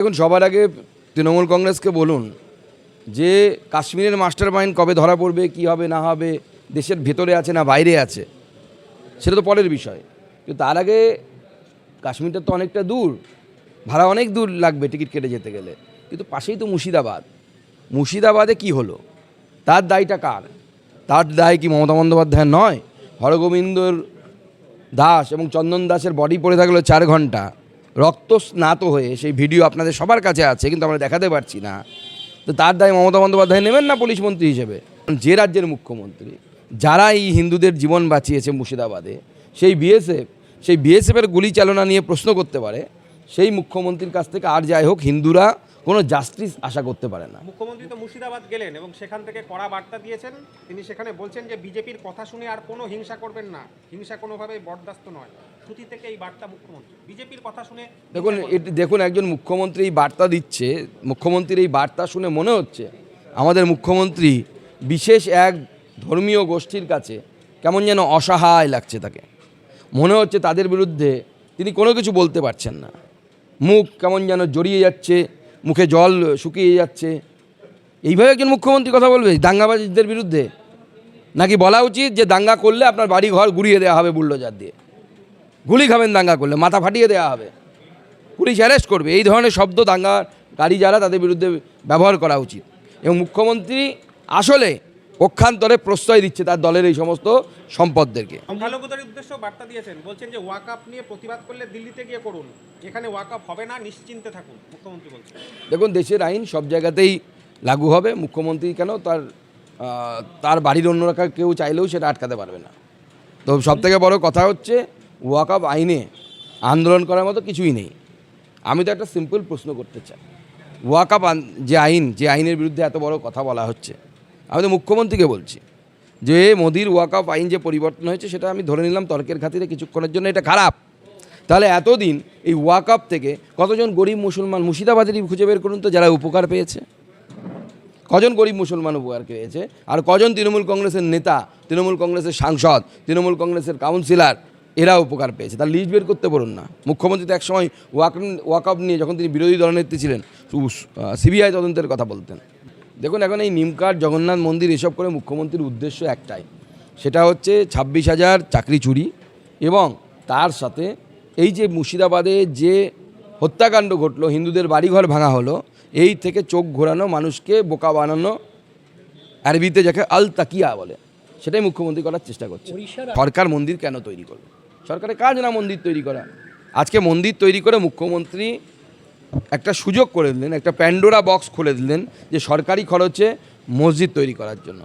এখন সবার আগে তৃণমূল কংগ্রেসকে বলুন যে কাশ্মীরের মাস্টার মাইন্ড কবে ধরা পড়বে, কি হবে, না হবে, দেশের ভেতরে আছে না বাইরে আছে, সেটা তো পরের বিষয়। কিন্তু তার আগে কাশ্মীরটা তো অনেকটা দূর, ভাড়া অনেক দূর লাগবে টিকিট কেটে যেতে গেলে। কিন্তু পাশেই তো মুর্শিদাবাদ। মুর্শিদাবাদে কি হলো? তার দায়টা কার? তার দায় কি মমতা বন্দ্যোপাধ্যায় নয়? হরগোবিন্দর দাস এবং চন্দন দাসের বডি পড়ে থাকল চার ঘণ্টা। রক্ত স্নাত হয়ে, সেই ভিডিও আপনাদের সবার কাছে আছে, কিন্তু আমরা দেখাতে পারছি না। তো তার দায় মমতা বন্দ্যোপাধ্যায় নেবেন না পুলিশ মন্ত্রী হিসেবে? যে রাজ্যের মুখ্যমন্ত্রী যারা এই হিন্দুদের জীবন বাঁচিয়েছে মুর্শিদাবাদে, সেই বিএসএফ, সেই বিএসএফের গুলি চালনা নিয়ে প্রশ্ন করতে পারে, সেই মুখ্যমন্ত্রীর কাছ থেকে আর যাই হোক, হিন্দুরা কোনো জাস্টিস আশা করতে পারে না। মুখ্যমন্ত্রী তো মুর্শিদাবাদ গেলেন এবং সেখান থেকে কড়া বার্তা দিয়েছেন। তিনি সেখানে বলছেন যে বিজেপির কথা শুনে আর কোনো হিংসা করবেন না। হিংসা কোনোভাবেই বরদাস্ত নয়। শ্রুতি থেকে এই বার্তা মুখ্যমন্ত্রী। বিজেপির কথা শুনে দেখুন এটি দেখুন একজন মুখ্যমন্ত্রী এই বার্তা দিচ্ছে। মুখ্যমন্ত্রীর এই বার্তা শুনে মনে হচ্ছে আমাদের মুখ্যমন্ত্রী বিশেষ এক ধর্মীয় গোষ্ঠীর কাছে কেমন যেন অসহায় লাগছে তাকে। মনে হচ্ছে তাদের বিরুদ্ধে তিনি কোনো কিছু বলতে পারছেন না। মুখ কেমন যেন জড়িয়ে যাচ্ছে। মুখে জল শুকিয়ে যাচ্ছে। এইভাবে একজন মুখ্যমন্ত্রী কথা বলবে দাঙ্গাবাজিদের বিরুদ্ধে? নাকি বলা উচিত যে দাঙ্গা করলে আপনার বাড়ি ঘর গুড়িয়ে দেওয়া হবে বুল্ডোজার দিয়ে? গুলি খাবেন দাঙ্গা করলে, মাথা ফাটিয়ে দেওয়া হবে। পুলিশ অ্যারেস্ট করবে। এই ধরনের শব্দ দাঙ্গা গাড়ি যারা তাদের বিরুদ্ধে ব্যবহার করা উচিত। এবং মুখ্যমন্ত্রী আসলে পক্ষান্তরে প্রশ্রয় দিচ্ছে তার দলের এই সমস্ত সম্পদদেরকে। সংখ্যালঘুদের উদ্দেশ্য বার্তা দিয়েছেন। বলছেন যে ওয়াকআপ নিয়ে প্রতিবাদ করলে দিল্লিতে গিয়ে করুন। এখানে ওয়াকআপ হবে না নিশ্চিন্তে থাকুন মুখ্যমন্ত্রী বলছেন। দেখুন দেশের আইন সব জায়গাতেই লাগু হবে। মুখ্যমন্ত্রী কেন তার তার বাড়ির অন্যরা কেউ চাইলেও সেটা আটকাতে পারবে না। তো সবথেকে বড় কথা হচ্ছে ওয়াকআপ আইনে আন্দোলন করার মতো কিছুই নেই। আমি তো একটা সিম্পল প্রশ্ন করতে চাই। ওয়াকআপ যে আইন যে আইনের বিরুদ্ধে এত বড় কথা বলা হচ্ছে আমি তো মুখ্যমন্ত্রীকে বলছি যে, মোদির ওয়াকআপ আইন যে পরিবর্তন হয়েছে সেটা আমি ধরে নিলাম তর্কের খাতিরে কিছুক্ষণের জন্য এটা খারাপ। তাহলে এতদিন এই ওয়াকআপ থেকে কতজন গরিব মুসলমান মুর্শিদাবাদেরই খুঁজে বের করুন তো, যারা উপকার পেয়েছে? কজন গরিব মুসলমান উপকার পেয়েছে? আর কজন তৃণমূল কংগ্রেসের নেতা, তৃণমূল কংগ্রেসের সাংসদ, তৃণমূল কংগ্রেসের কাউন্সিলর এরা উপকার পেয়েছে? তার লিস্ট বের করতে পারুন না। মুখ্যমন্ত্রী তো একসময় ওয়াক, ওয়াকআপ নিয়ে যখন তিনি বিরোধী দলনেত্রী ছিলেন সিবিআই তদন্তের কথা বলতেন। দেখুন এখন এই নিমকার জগন্নাথ মন্দির এসব করে মুখ্যমন্ত্রীর উদ্দেশ্য একটাই। সেটা হচ্ছে ছাব্বিশ হাজার চাকরি চুরি এবং তার সাথে এই যে মুর্শিদাবাদে যে হত্যাকাণ্ড ঘটলো হিন্দুদের বাড়িঘর ভাঙা হলো এই থেকে চোখ ঘোরানো মানুষকে বোকা বানানো আরবিতে যাকে আল তাকিয়া বলে সেটাই মুখ্যমন্ত্রী করার চেষ্টা করছে। সরকার মন্দির কেন তৈরি করবে সরকারের কাজ না মন্দির তৈরি করা? আজকে মন্দির তৈরি করে মুখ্যমন্ত্রী একটা সুযোগ করে দিলেন, একটা প্যান্ডোরা বক্স খুলে দিলেন যে সরকারি খরচে মসজিদ তৈরি করার জন্য।